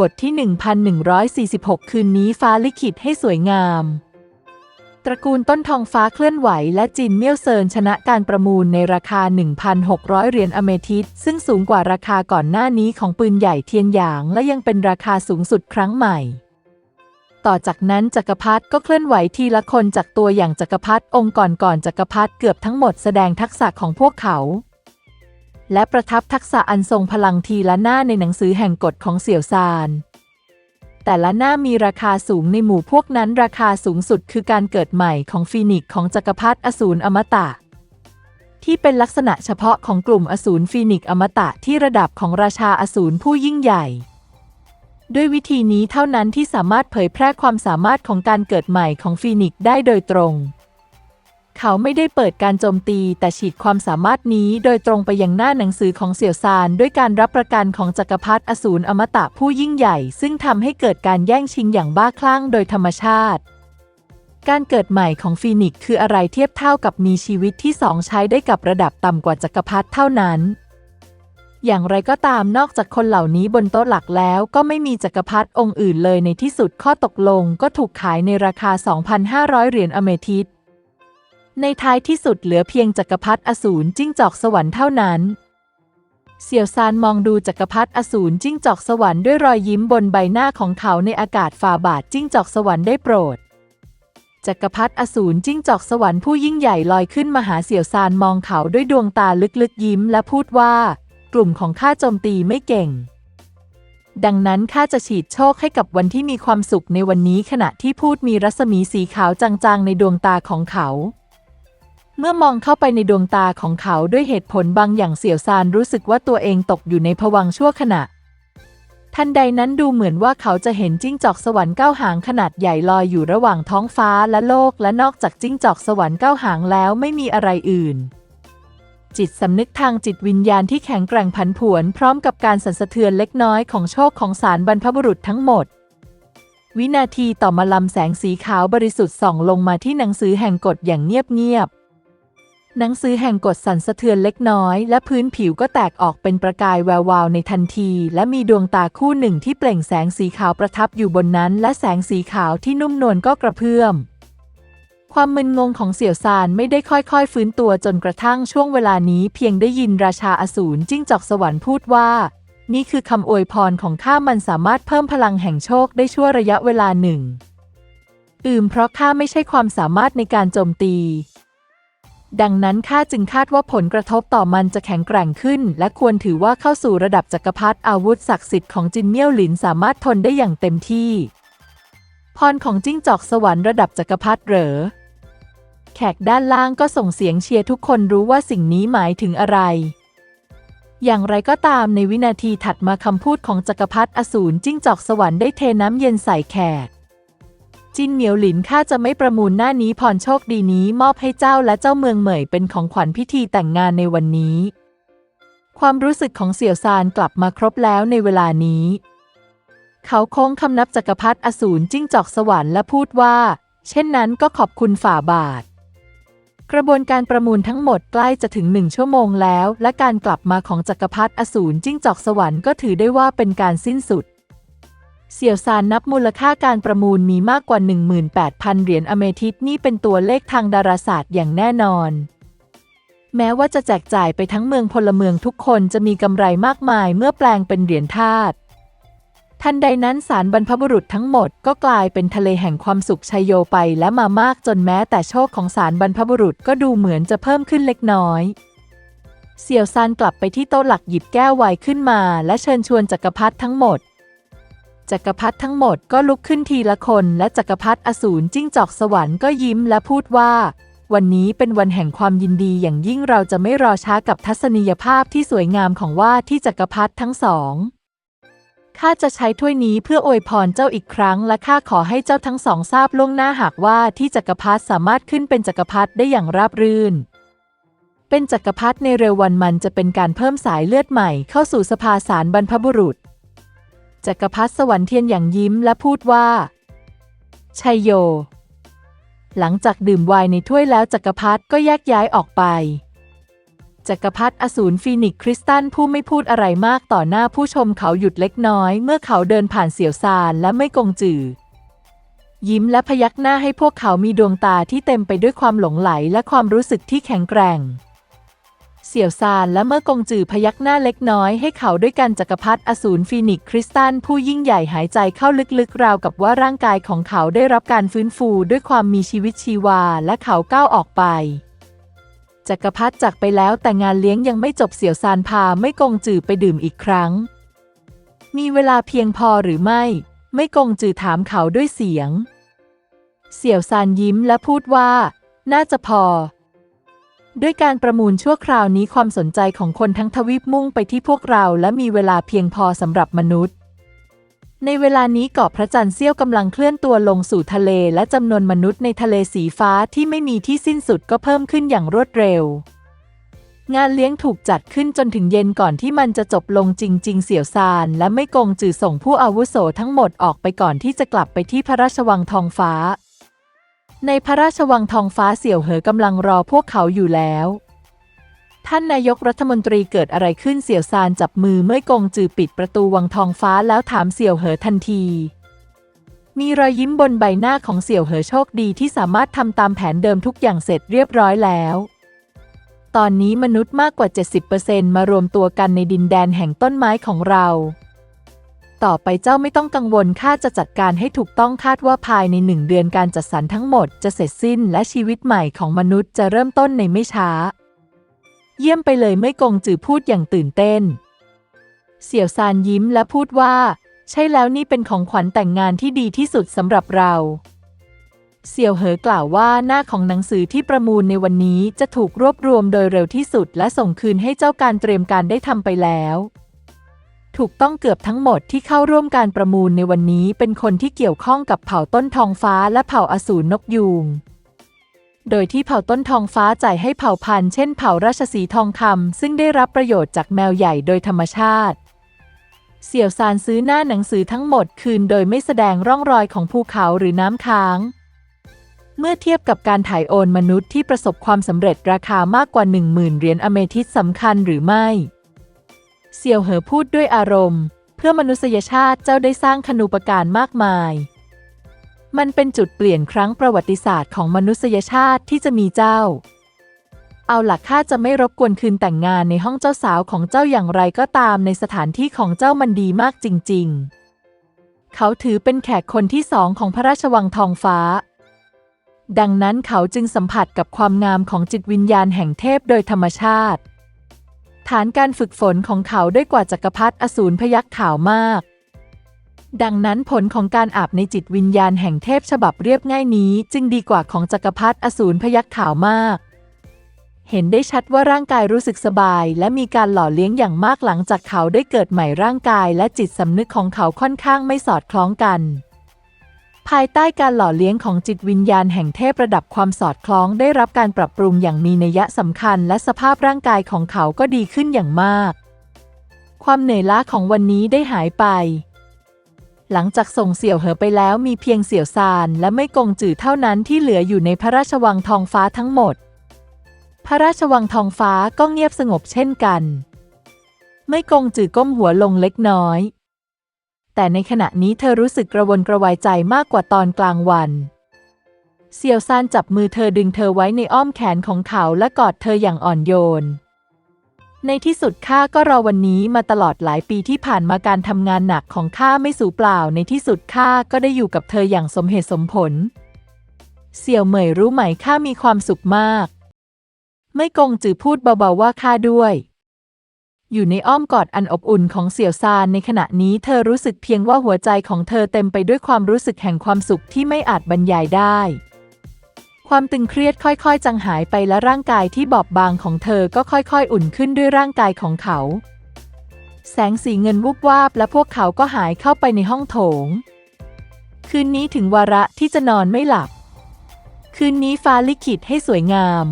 บทที่ 1146 คืนนี้ฟ้าลิขิตให้สวยงาม ตระกูลต้นทองฟ้าเคลื่อนไหวและจินเมี่ยวเซินชนะการประมูลในราคา 1,600 เหรียญอเมทิสซึ่งสูงกว่าราคาก่อนหน้านี้ของปืนใหญ่เทียนหยางและยังเป็นราคาสูงสุดครั้งใหม่ ต่อจากนั้นจักรพรรดิก็เคลื่อนไหวทีละคนจากตัวอย่างจักรพรรดิองค์ก่อนก่อนจักรพรรดิเกือบทั้งหมดแสดงทักษะของพวกเขา และประทับทักษะอันทรงพลังทีละหน้าในหนังสือแห่งกฎของเสี่ยวซาน แต่ละหน้ามีราคาสูงในหมู่พวกนั้นราคาสูงสุดคือการเกิดใหม่ของฟีนิกซ์ของจักรพรรดิอสูรอมตะ ที่เป็นลักษณะเฉพาะของกลุ่มอสูรฟีนิกซ์อมตะที่ระดับของราชาอสูรผู้ยิ่งใหญ่ด้วยวิธีนี้เท่านั้นที่สามารถเผยแพร่ความสามารถของการเกิดใหม่ของฟีนิกซ์ได้โดยตรง เขาไม่ได้เปิดการโจมตี แต่ฉีดความสามารถนี้โดยตรงไปยังหน้าหนังสือของเสี่ยวซาน ด้วยการรับประกันของจักรพรรดิอสูรอมตะผู้ยิ่งใหญ่ ซึ่งทำให้เกิดการแย่งชิงอย่างบ้าคลั่งโดยธรรมชาติ การเกิดใหม่ของฟีนิกซ์คืออะไรเทียบเท่ากับมีชีวิตที่สองใช้ได้กับระดับต่ำกว่าจักรพรรดิเท่านั้นอย่างไรก็ตามนอกจากคนเหล่านี้บนโต๊ะหลักแล้วก็ไม่มีจักรพรรดิองค์อื่นเลยในที่สุดข้อตกลงก็ถูกขายในราคา 2,500 เหรียญอเมทิส ในท้ายที่สุดเหลือเพียงจักรพรรดิอสูรจิ้งจอกสวรรค์เท่านั้น เสี่ยวซานมองดูจักรพรรดิอสูรจิ้งจอกสวรรค์ด้วยรอยยิ้มบนใบหน้าของเขาในอากาศฝ่าบาทจิ้งจอกสวรรค์ได้โปรด จักรพรรดิอสูรจิ้งจอกสวรรค์ผู้ยิ่งใหญ่ลอยขึ้นมาหาเสี่ยวซานมองเขาด้วยดวงตาลึกๆยิ้มและพูดว่า กลุ่มของข้าโจมตีไม่เก่ง ดังนั้นข้าจะฉีดโชคให้กับวันที่มีความสุขในวันนี้ขณะที่พูดมีรัศมีสีขาวจางๆในดวงตาของเขา เมื่อมองเข้าไปในดวงตาของเขาด้วยเหตุผลบางอย่างเสี่ยวซานรู้สึกว่าตัวเองตกอยู่ในภวังชั่วขณะ ทันใดนั้นดูเหมือนว่าเขาจะเห็นจิ้งจอกสวรรค์เก้าหางขนาดใหญ่ลอยอยู่ระหว่างท้องฟ้าและโลก และนอกจากจิ้งจอกสวรรค์เก้าหางแล้วไม่มีอะไรอื่น จิตสำนึกทางจิตวิญญาณที่แข็งแกร่งผันผวน พร้อมกับการสั่นสะเทือนเล็กน้อยของโชคของสารบรรพบุรุษทั้งหมดวินาทีต่อมาลำแสงสีขาวบริสุทธิ์ส่องลงมาที่หนังสือแห่งกฎอย่างเงียบ หนังสือแห่งกฎสั่นสะเทือนเล็กน้อย และพื้นผิวก็แตกออกเป็นประกายแวววาวในทันที และมีดวงตาคู่หนึ่งที่เปล่งแสงสีขาวประทับอยู่บนนั้น และแสงสีขาวที่นุ่มนวลก็กระเพื่อม ความมึนงงของเสี่ยวซานไม่ได้ค่อยๆ ฟื้นตัวจนกระทั่งช่วงเวลานี้เพียงได้ยินราชาอสูรจิ้งจอกสวรรค์พูดว่า นี่คือคำอวยพรของข้ามันสามารถเพิ่มพลังแห่งโชคได้ชั่วระยะเวลาหนึ่ง อืมเพราะข้าไม่ใช่ความสามารถในการโจมตี ดังนั้นข้าจึงคาดว่าผลกระทบต่อมันจะแข็งแกร่งขึ้น และควรถือว่าเข้าสู่ระดับจักรพรรดิอาวุธศักดิ์สิทธิ์ของจินเมี่ยวหลินสามารถทนได้อย่างเต็มที่ พรของจิ้งจอกสวรรค์ระดับจักรพรรดิเหรอ แขกด้านล่างก็ส่งเสียงเชียร์ทุกคนรู้ว่าสิ่งนี้หมายถึงอะไร อย่างไรก็ตามในวินาทีถัดมาคำพูดของจักรพรรดิอสูรจิ้งจอกสวรรค์ได้เทน้ำเย็นใส่แขก จินเหมียวหลินข้าจะไม่ประมูลหน้านี้พรโชคดีนี้มอบให้เจ้าและเจ้าเมืองเหมยเป็นของขวัญพิธีแต่งงานในวันนี้ ความรู้สึกของเสี่ยวซานกลับมาครบแล้วในเวลานี้ เขาโค้งคำนับจักรพรรดิอสูรจิ้งจอกสวรรค์และพูดว่า เช่นนั้นก็ขอบคุณฝ่าบาท กระบวนการประมูลทั้งหมดใกล้จะถึงหนึ่งชั่วโมงแล้ว และการกลับมาของจักรพรรดิอสูรจิ้งจอกสวรรค์ก็ถือได้ว่าเป็นการสิ้นสุด เสี่ยวซานนับมูลค่าการประมูลมีมากกว่า 18,000 เหรียญอเมทิสนี่เป็นตัวเลขทางดาราศาสตร์อย่างแน่นอน แม้ว่าจะแจกจ่ายไปทั้งเมืองพลเมืองทุกคนจะมีกำไรมากมายเมื่อแปลงเป็นเหรียญทาสทันใดนั้นสารบรรพบุรุษทั้งหมดก็กลายเป็นทะเลแห่งความสุขชัยโยไปและมามากจนแม้แต่โชคของสารบรรพบุรุษก็ดูเหมือนจะเพิ่มขึ้นเล็กน้อยเสี่ยวซานกลับไปที่โต๊ะหลักหยิบแก้วไวน์ขึ้นมา และเชิญชวนจักรพรรดิทั้งหมด จักรพรรดิทั้งหมดก็ลุกขึ้นทีละคน และจักรพรรดิอสูรจิ้งจอกสวรรค์ก็ยิ้มและพูดว่า วันนี้เป็นวันแห่งความยินดีอย่างยิ่งเราจะไม่รอช้ากับทัศนียภาพที่สวยงามของว่าที่จักรพรรดิทั้งสองข้าจะใช้ถ้วยนี้เพื่ออวยพรเจ้าอีกครั้ง และข้าขอให้เจ้าทั้งสองทราบล่วงหน้าหากว่าที่จักรพรรดิสามารถขึ้นเป็นจักรพรรดิได้อย่างราบรื่น เป็นจักรพรรดิในเร็ววันมันจะเป็นการเพิ่มสายเลือดใหม่เข้าสู่สภาสารบรรพบุรุษ จักรพรรดิสวรรค์เทียนอย่างยิ้มและพูดว่า ชัยโย หลังจากดื่มไวน์ในถ้วยแล้วจักรพรรดิก็แยกย้ายออกไป จักรพรรดิอสูรฟีนิกซ์คริสตันผู้ไม่พูดอะไรมากต่อหน้าผู้ชมเขาหยุดเล็กน้อย เมื่อเขาเดินผ่านเสี่ยวซานและไม่กงจือยิ้มและพยักหน้าให้พวกเขามีดวงตาที่เต็มไปด้วยความหลงไหลและความรู้สึกที่แข็งแกร่ง เสี่ยวซานและเมื่อกงจือพยักหน้าเล็กน้อยให้เขาด้วยกันจักรพรรดิอสูรฟีนิกคริสตันผู้ยิ่งใหญ่หายใจเข้าลึกๆ ราวกับว่าร่างกายของเขาได้รับการฟื้นฟูด้วยความมีชีวิตชีวาและเขาก้าวออกไปจักรพรรดิจากไปแล้วแต่งานเลี้ยงยังไม่จบเสี่ยวซานพาไม่กงจือไปดื่มอีกครั้ง มีเวลาเพียงพอหรือไม่ ไม่กงจือถามเขาด้วยเสียง เสี่ยวซานยิ้มและพูดว่า น่าจะพอ ด้วยการประมูลชั่วคราวนี้ความสนใจของคนทั้งทวีปมุ่งไปที่พวกเราและมีเวลาเพียงพอสำหรับมนุษย์ ในเวลานี้เกาะพระจันทร์เสี้ยวกำลังเคลื่อนตัวลงสู่ทะเลและจำนวนมนุษย์ในทะเลสีฟ้าที่ไม่มีที่สิ้นสุดก็เพิ่มขึ้นอย่างรวดเร็ว งานเลี้ยงถูกจัดขึ้นจนถึงเย็นก่อนที่มันจะจบลงจริง ๆ เสี่ยวซาน และไม่กงจือส่งผู้อาวุโสทั้งหมดออกไปก่อนที่จะกลับไปที่พระราชวังทองฟ้า ในพระราชวังทองฟ้าเสี่ยวเหอกำลังรอพวกเขาอยู่แล้ว ท่านนายกรัฐมนตรีเกิดอะไรขึ้นเสี่ยวซานจับมือเมื่อกงจือปิดประตูวังทองฟ้าแล้วถามเสี่ยวเหอทันที มีรอยยิ้มบนใบหน้าของเสี่ยวเหอโชคดีที่สามารถทำตามแผนเดิมทุกอย่างเสร็จเรียบร้อยแล้ว ตอนนี้มนุษย์มากกว่า 70%มารวมตัวกันในดินแดนแห่งต้นไม้ของเรา ต่อไปเจ้าไม่ต้องกังวลข้าจะจัดการให้ถูกต้องคาดว่าภายในหนึ่งเดือนการจัดสรรทั้งหมดจะเสร็จสิ้นและชีวิตใหม่ของมนุษย์จะเริ่มต้นในไม่ช้า เยี่ยมไปเลยไม่กงจือพูดอย่างตื่นเต้น เสี่ยวซานยิ้มและพูดว่า ใช่แล้วนี่เป็นของขวัญแต่งงานที่ดีที่สุดสำหรับเรา เสี่ยวเหอกล่าวว่าหน้าของหนังสือที่ประมูลในวันนี้จะถูกรวบรวมโดยเร็วที่สุดและส่งคืนให้เจ้าการเตรียมการได้ทำไปแล้ว ถูกต้องเกือบทั้งหมดที่เข้าร่วมการประมูลในวันนี้เป็นคนที่เกี่ยวข้องกับเผ่าต้นทองฟ้าและเผ่าอสูรนกยูง โดยที่เผ่าต้นทองฟ้าจ่ายให้เผ่าพันธุ์เช่นเผ่าราชสีทองคำซึ่งได้รับประโยชน์จากแมวใหญ่โดยธรรมชาติ เสี่ยวซานซื้อหน้าหนังสือทั้งหมดคืนโดยไม่แสดงร่องรอยของภูเขาหรือน้ำค้าง เมื่อเทียบกับการถ่ายโอนมนุษย์ที่ประสบความสำเร็จราคามากกว่า 10,000เหรียญอเมทิสสำคัญหรือไม่ เสี่ยวเหอพูดด้วยอารมณ์ เพื่อมนุษยชาติเจ้าได้สร้างคนูปการมากมาย มันเป็นจุดเปลี่ยนครั้งประวัติศาสตร์ของมนุษยชาติที่จะมีเจ้า เอาหลักข้าจะไม่รบกวนคืนแต่งงานในห้องเจ้าสาวของเจ้าอย่างไรก็ตามในสถานที่ของเจ้ามันดีมากจริง ๆ เขาถือเป็นแขกคนที่สองของพระราชวังทองฟ้าดังนั้นเขาจึงสัมผัสกับความงามของจิตวิญญาณแห่งเทพโดยธรรมชาติ ฐานการฝึกฝนของเขาด้วยกว่าจักรพรรดิอสูรพยักขาวมาก ดังนั้นผลของการอาบในจิตวิญญาณแห่งเทพฉบับเรียบง่ายนี้ จึงดีกว่าของจักรพรรดิอสูรพยักขาวมาก เห็นได้ชัดว่าร่างกายรู้สึกสบาย และมีการหล่อเลี้ยงอย่างมากหลังจากเขาได้เกิดใหม่ร่างกาย และจิตสำนึกของเขาค่อนข้างไม่สอดคล้องกัน ภายใต้การหล่อเลี้ยงของจิตวิญญาณแห่งเทพระดับความสอดคล้องได้รับการปรับปรุงอย่างมีนัยสำคัญ และสภาพร่างกายของเขาก็ดีขึ้นอย่างมาก ความเหนื่อยล้าของวันนี้ได้หายไป หลังจากส่งเสี่ยวเหอไปแล้วมีเพียงเสี่ยวซานและไม่กงจือเท่านั้นที่เหลืออยู่ในพระราชวังทองฟ้าทั้งหมด พระราชวังทองฟ้าก็เงียบสงบเช่นกัน ไม่กงจือก้มหัวลงเล็กน้อย แต่ในขณะนี้เธอรู้สึกกระวนกระวายใจมากกว่าตอนกลางวันเซียวซานจับมือเธอดึงเธอไว้ในอ้อมแขนของเขาและกอดเธออย่างอ่อนโยน ในที่สุดข้าก็รอวันนี้มาตลอดหลายปีที่ผ่านมาการทำงานหนักของข้าไม่สูญเปล่า ในที่สุดข้าก็ได้อยู่กับเธออย่างสมเหตุสมผล เสี่ยวเหมยรู้ไหมข้ามีความสุขมาก ไม่กงจือพูดเบาๆว่าข้าด้วย อยู่ในอ้อมกอดอันอบอุ่นของเสี่ยวซานในขณะนี้เธอรู้สึกเพียงว่าหัวใจของเธอเต็มไปด้วยความรู้สึกแห่งความสุขที่ไม่อาจบรรยายได้ ความตึงเครียดค่อยๆ จางหายไปและร่างกายที่บอบบางของเธอก็ค่อยๆ อุ่นขึ้นด้วยร่างกายของเขา แสงสีเงินวุบวาบและพวกเขาก็หายเข้าไปในห้องโถง คืนนี้ถึงวาระที่จะนอนไม่หลับ คืนนี้ฟ้าลิขิตให้สวยงาม